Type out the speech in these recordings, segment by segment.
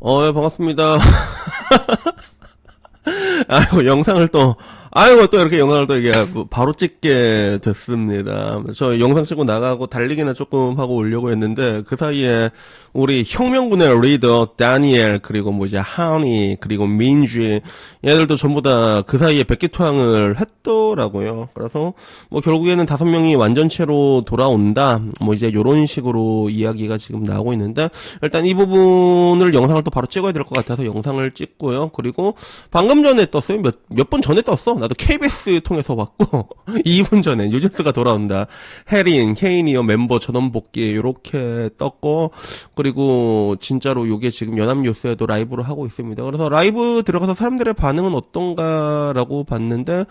어, 예, 반갑습니다. 아이고, 영상을 또, 아이고, 또 이렇게 영상을 또 이게 바로 찍게 됐습니다. 저 영상 찍고 나가고 달리기나 조금 하고 오려고 했는데, 그 사이에 우리 혁명군의 리더, 다니엘, 그리고 뭐 이제 하니, 그리고 민지, 얘들도 전부 다 그 사이에 백기투항을 했더라고요. 그래서 뭐 결국에는 다섯 명이 완전체로 돌아온다. 뭐 이제 요런 식으로 이야기가 지금 나오고 있는데, 일단 이 부분을 영상을 또 바로 찍어야 될 것 같아서 영상을 찍고요. 그리고 방금 전에 떴어요. 몇, 몇 분 전에 떴어. 나도 KBS 통해서 봤고, 2분 전에 뉴진스가 돌아온다. 해린, 케이니어 멤버 전원 복귀, 요렇게 떴고, 그리고 진짜로 요게 지금 연합뉴스에도 라이브로 하고 있습니다. 그래서 라이브 들어가서 사람들의 반응은 어떤가라고 봤는데,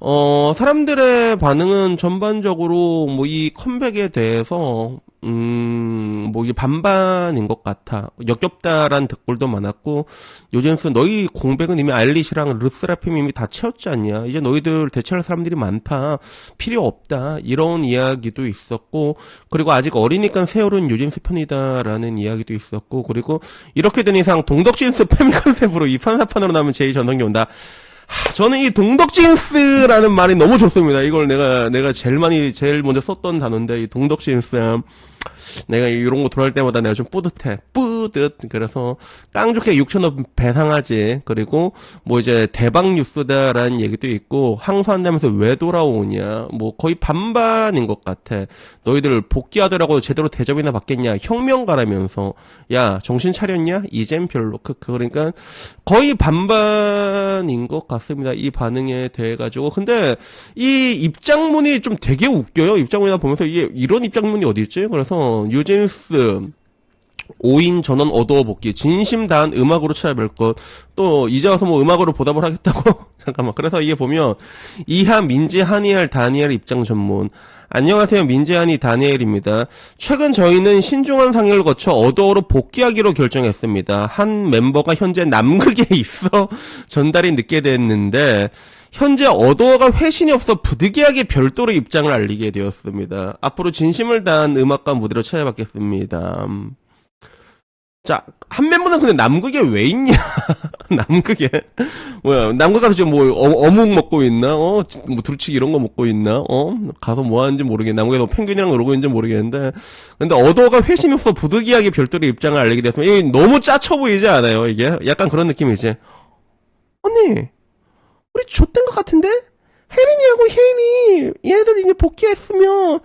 어, 사람들의 반응은 전반적으로 뭐 이 컴백에 대해서, 음, 뭐 이게 반반인 것 같아. 역겹다란 댓글도 많았고, 요젠스 너희 공백은 이미 아일리시랑 르스라핌 이미 다 채웠지 않냐. 이제 너희들 대체할 사람들이 많다. 필요 없다. 이런 이야기도 있었고, 그리고 아직 어리니까 세월은 요젠스 편이다라는 이야기도 있었고, 그리고 이렇게 된 이상 동덕진스 패미 컨셉으로 이 판사판으로 나면 제이 전성기 온다. 하, 저는 이 동덕진스라는 말이 너무 좋습니다. 이걸 내가 내가 제일 많이 제일 먼저 썼던 단어인데 이 동덕진스 내가 이런 거 돌아올 때마다 내가 좀 뿌듯해. 뿌듯. 그래서 깡 좋게 6천원 배상하지. 그리고 뭐 이제 대박 뉴스다라는 얘기도 있고 항소한다면서 왜 돌아오냐. 뭐 거의 반반인 것 같아. 너희들 복귀하더라고 제대로 대접이나 받겠냐. 혁명가라면서 야 정신 차렸냐? 이젠 별로. 그 그러니까 거의 반반인 것 같습니다. 이 반응에 대해 가지고. 근데 이 입장문이 좀 되게 웃겨요. 입장문이나 보면서 이게 이런 입장문이 어디 있지? 그래서 유진스 5인 전원 어두워 복귀. 진심 다한 음악으로 찾아뵐 것. 또 이제 와서 뭐 음악으로 보답을 하겠다고? 잠깐만. 그래서 이게 보면 이하 민지 한이엘 다니엘 입장 전문. 안녕하세요. 민지한이 다니엘입니다. 최근 저희는 신중한 상의를 거쳐 어두워로 복귀하기로 결정했습니다. 한 멤버가 현재 남극에 있어 전달이 늦게 됐는데 현재 어도어가 회신이 없어 부득이하게 별도로 입장을 알리게 되었습니다. 앞으로 진심을 다한 음악과 무대로 찾아뵙겠습니다. 자, 한 멤버는 근데 남극에 왜 있냐? 남극에. 뭐야, 남극 가서 지금 뭐, 어, 묵 먹고 있나? 어, 뭐, 두루치기 이런 거 먹고 있나? 어? 가서 뭐 하는지 모르겠네. 남극에 뭐 펭귄이랑 놀고 있는지 모르겠는데. 근데 어도어가 회신이 없어 부득이하게 별도로 입장을 알리게 됐으면, 이게 너무 짜쳐 보이지 않아요? 이게? 약간 그런 느낌이지. 언니! 우리 좆된 것 같은데? 혜린이하고 혜인이 얘들 이제 복귀했으면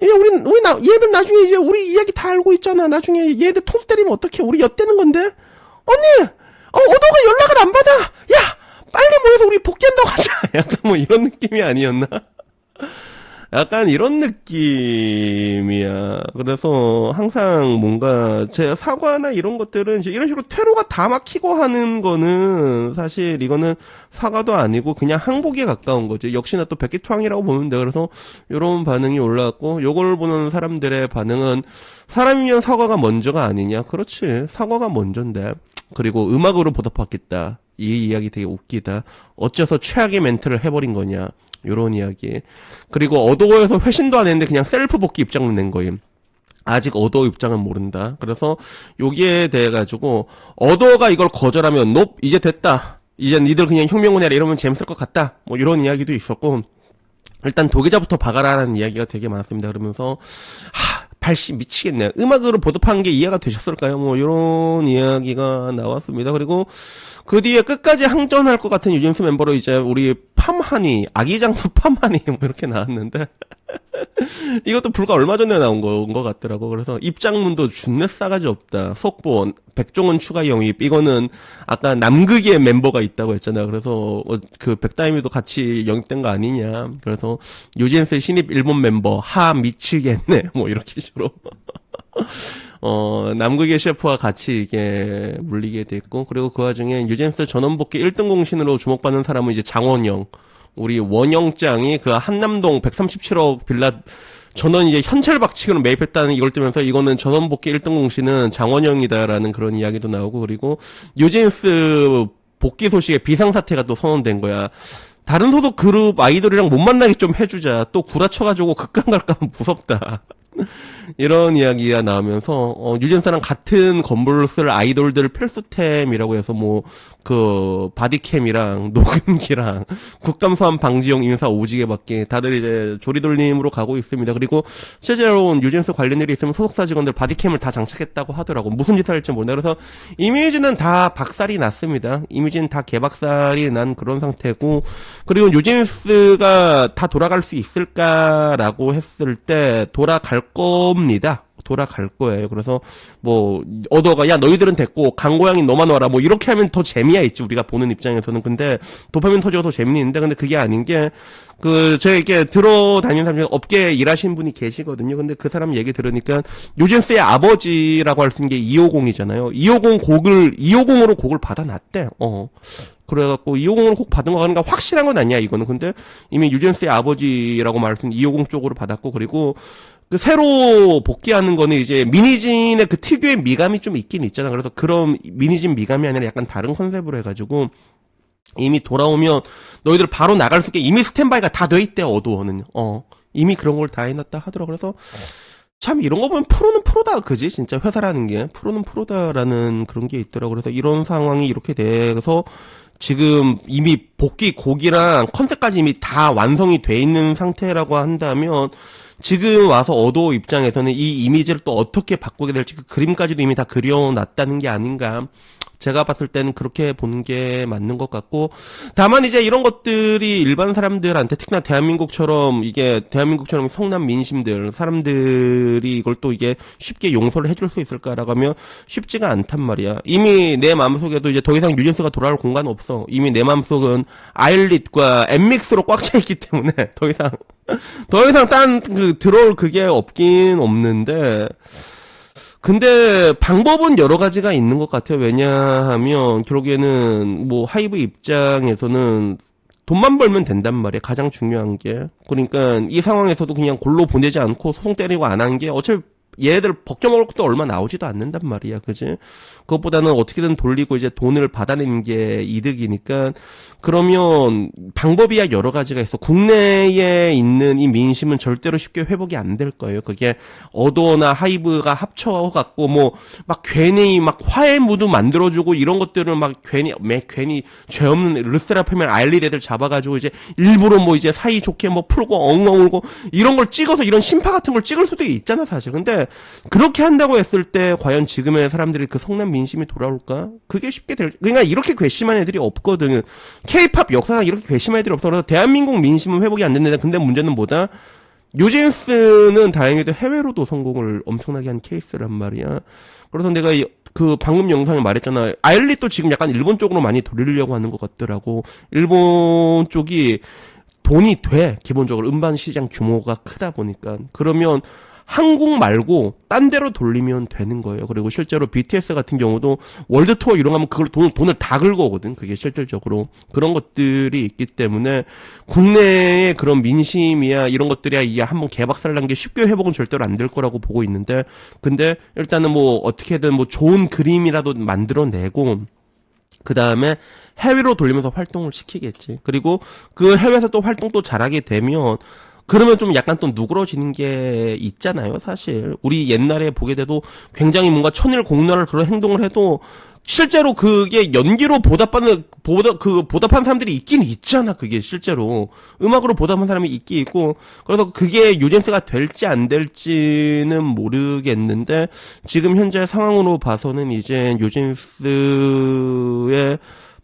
이제 우리 우리 나 얘들 나중에 이제 우리 이야기 다 알고 있잖아. 나중에 얘들 통 때리면 어떻게 우리 엿대는 건데? 언니, 어 어도가 연락을 안 받아. 야, 빨리 모여서 우리 복귀한다고 하자. 약간 뭐 이런 느낌이 아니었나? 약간 이런 느낌이야. 그래서 항상 뭔가 제 사과나 이런 것들은 이런 식으로 퇴로가 다 막히고 하는 거는 사실 이거는 사과도 아니고 그냥 항복에 가까운 거지. 역시나 또 백기투항이라고 보면 돼. 그래서 이런 반응이 올라왔고 요걸 보는 사람들의 반응은 사람이면 사과가 먼저가 아니냐. 그렇지. 사과가 먼저인데. 그리고 음악으로 보답받겠다. 이 이야기 되게 웃기다. 어째서 최악의 멘트를 해버린 거냐. 요런 이야기. 그리고 어도어에서 회신도 안 했는데 그냥 셀프 복귀 입장을 낸 거임. 아직 어도어 입장은 모른다. 그래서 여기에 대해 가지고 어도어가 이걸 거절하면 높 이제 됐다. 이제 니들 그냥 혁명을 해라 이러면 재밌을 것 같다. 뭐 이런 이야기도 있었고 일단 도계자부터 박아라라는 이야기가 되게 많았습니다. 그러면서 하 80 미치겠네. 음악으로 보답한 게 이해가 되셨을까요? 뭐 이런 이야기가 나왔습니다. 그리고 그 뒤에 끝까지 항전할 것 같은 유진스 멤버로 이제 우리 팜하니 아기장수 팜하니 뭐 이렇게 나왔는데 이것도 불과 얼마 전에 나온 거인 것 같더라고. 그래서 입장문도 준내 싸가지 없다. 속보 백종원 추가 영입 이거는 아까 남극의 멤버가 있다고 했잖아요. 그래서 어, 그 백다이미도 같이 영입된 거 아니냐. 그래서 유진스 신입 일본 멤버 하 미치겠네. 뭐 이렇게 식으로. 어, 남극의 셰프와 같이 이게 물리게 됐고, 그리고 그 와중에 유젠스 전원복귀 1등 공신으로 주목받는 사람은 이제 장원영. 우리 원영장이 그 한남동 137억 빌라 전원 이제 현찰 박치기로 매입했다는 이걸 뜨면서 이거는 전원 복귀 1등 공신은 장원영이다라는 그런 이야기도 나오고, 그리고 유젠스 복귀 소식에 비상사태가 또 선언된 거야. 다른 소속 그룹 아이돌이랑 못 만나게 좀 해주자. 또 구라쳐가지고 극강 갈까 면 무섭다. 이런 이야기가 나오면서 어, 유진스랑 같은 건물을 쓸 아이돌들 필수템이라고 해서 뭐 그 바디캠이랑 녹음기랑 국감소환 방지용 인사 오지게밖에 다들 이제 조리돌림으로 가고 있습니다. 그리고 실제로 유진스 관련 일이 있으면 소속사 직원들 바디캠을 다 장착했다고 하더라고. 무슨 짓을 할지 모르나. 그래서 이미지는 다 박살이 났습니다. 이미지는 다 개박살이 난 그런 상태고 그리고 유진스가 다 돌아갈 수 있을까라고 했을 때 돌아갈 겁니다. 돌아갈 거예요. 그래서 뭐 어더가 야 너희들은 됐고 강고양이 너만 와라 뭐 이렇게 하면 더 재미야 있지 우리가 보는 입장에서는 근데 도파민 터지고 더 재밌는데 근데 그게 아닌 게 그 제가 이렇게 들어다니는 사람 중에 업계에 일하시는 분이 계시거든요. 근데 그 사람 얘기 들으니까 유진스의 아버지라고 할 수 있는 게 250이잖아요. 250 곡을 250으로 곡을 받아놨대. 어. 그래갖고 250으로 곡 받은 거가 그러니까 확실한 건 아니야 이거는 근데 이미 유진스의 아버지라고 있는 250 쪽으로 받았고 그리고 그 새로 복귀하는 거는 이제 미니진의 그 특유의 미감이 좀 있긴 있잖아. 그래서 그런 미니진 미감이 아니라 약간 다른 컨셉으로 해가지고 이미 돌아오면 너희들 바로 나갈 수 있게 이미 스탠바이가 다 돼 있대 어두워는. 어. 이미 그런 걸 다 해놨다 하더라고 그래서 참 이런 거 보면 프로는 프로다 그지? 진짜 회사라는 게. 프로는 프로다라는 그런 게 있더라고 그래서 이런 상황이 이렇게 돼서 지금 이미 복귀 곡이랑 컨셉까지 이미 다 완성이 돼 있는 상태라고 한다면 지금 와서 어도 입장에서는 이 이미지를 또 어떻게 바꾸게 될지 그 그림까지도 이미 다 그려놨다는 게 아닌가. 제가 봤을 때는 그렇게 보는 게 맞는 것 같고, 다만 이제 이런 것들이 일반 사람들한테 특히나 대한민국처럼 이게 대한민국처럼 성남 민심들 사람들이 이걸 또 이게 쉽게 용서를 해줄 수 있을까라고 하면 쉽지가 않단 말이야. 이미 내 마음속에도 이제 더 이상 유진스가 돌아올 공간 없어. 이미 내 마음속은 아일릿과 엠믹스로 꽉 차 있기 때문에 더 이상 더 이상 딴 그 들어올 그게 없긴 없는데 근데 방법은 여러 가지가 있는 것 같아요. 왜냐하면 결국에는 뭐 하이브 입장에서는 돈만 벌면 된단 말이에요. 가장 중요한 게. 그러니까 이 상황에서도 그냥 골로 보내지 않고 소송 때리고 안 한 게 어차피 얘들 벗겨먹을 것도 얼마 나오지도 않는단 말이야. 그지? 그것보다는 어떻게든 돌리고 이제 돈을 받아내는 게 이득이니까 그러면 방법이야 여러 가지가 있어. 국내에 있는 이 민심은 절대로 쉽게 회복이 안 될 거예요. 그게 어도나 하이브가 합쳐갖고 뭐 막 괜히 막 화해 무드 만들어주고 이런 것들을 막 괜히 매 괜히 죄 없는 르세라핌의 알리 애들 잡아가지고 이제 일부러 뭐 이제 사이 좋게 뭐 풀고 엉엉 울고 이런 걸 찍어서 이런 심파 같은 걸 찍을 수도 있잖아 사실. 근데 그렇게 한다고 했을 때 과연 지금의 사람들이 그 성남 민심이 돌아올까? 그게 쉽게 될 그러니까 이렇게 괘씸한 애들이 없거든. 케이팝 역사상 이렇게 괘씸한 애들이 없어. 그래서 대한민국 민심은 회복이 안 된다. 근데 문제는 뭐다? 유진스는 다행히도 해외로도 성공을 엄청나게 한 케이스란 말이야. 그래서 내가 이- 그 방금 영상에 말했잖아. 아일릿도 지금 약간 일본 쪽으로 많이 돌리려고 하는 것 같더라고. 일본 쪽이 돈이 돼. 기본적으로 음반 시장 규모가 크다 보니까. 그러면 한국 말고 딴 데로 돌리면 되는 거예요. 그리고 실제로 BTS 같은 경우도 월드 투어 이런 거 하면 그걸 돈, 돈을 다 긁어오거든. 그게 실질적으로. 그런 것들이 있기 때문에 국내의 그런 민심이야 이런 것들이야 이게 한번 개박살 난 게 쉽게 회복은 절대로 안 될 거라고 보고 있는데 근데 일단은 뭐 어떻게든 뭐 좋은 그림이라도 만들어내고 그 다음에 해외로 돌리면서 활동을 시키겠지. 그리고 그 해외에서 또 활동 또 잘하게 되면 그러면 좀 약간 또 누그러지는 게 있잖아요, 사실. 우리 옛날에 보게 돼도 굉장히 뭔가 천일공론할 그런 행동을 해도 실제로 그게 연기로 보답하는 보답 그 보답한 사람들이 있긴 있잖아 그게 실제로 음악으로 보답한 사람이 있긴 있고 그래서 그게 유젠스가 될지 안 될지는 모르겠는데 지금 현재 상황으로 봐서는 이제 유젠스의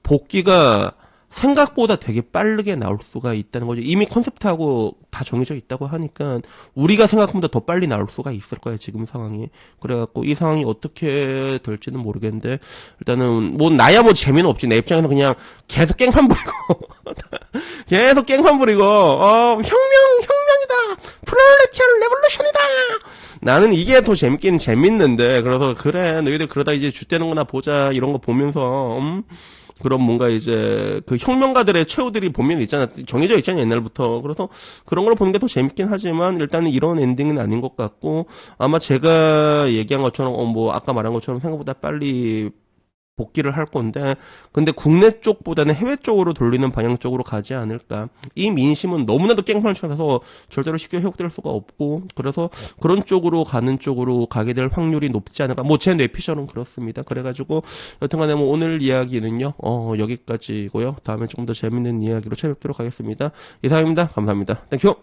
복귀가 생각보다 되게 빠르게 나올 수가 있다는 거죠. 이미 컨셉트하고 다 정해져 있다고 하니까 우리가 생각보다 더 빨리 나올 수가 있을 거예요. 지금 상황이. 그래갖고 이 상황이 어떻게 될지는 모르겠는데 일단은 뭐 나야 뭐 재미는 없지. 내 입장에서 그냥 계속 깽판 부리고 계속 깽판 부리고 어 혁명 혁명이다. 프롤레티얼 레볼루션이다. 나는 이게 더 재밌긴 재밌는데 그래서 그래 너희들 그러다 이제 쥐떼는 거나 보자 이런 거 보면서 음? 그런 뭔가 이제 그 혁명가들의 최후들이 보면 있잖아 정해져 있잖아 옛날부터. 그래서 그런 걸 보는 게 더 재밌긴 하지만 일단은 이런 엔딩은 아닌 것 같고 아마 제가 얘기한 것처럼 어 뭐 아까 말한 것처럼 생각보다 빨리 복귀를 할 건데 근데 국내 쪽보다는 해외 쪽으로 돌리는 방향 쪽으로 가지 않을까. 이 민심은 너무나도 깽판쳐서 절대로 쉽게 회복될 수가 없고 그래서 그런 쪽으로 가는 쪽으로 가게 될 확률이 높지 않을까. 뭐 제 뇌피셜은 그렇습니다. 그래가지고 여튼간에 뭐 오늘 이야기는요 어 여기까지고요. 다음에 조금 더 재밌는 이야기로 찾아뵙도록 하겠습니다. 이상입니다. 감사합니다. 땡큐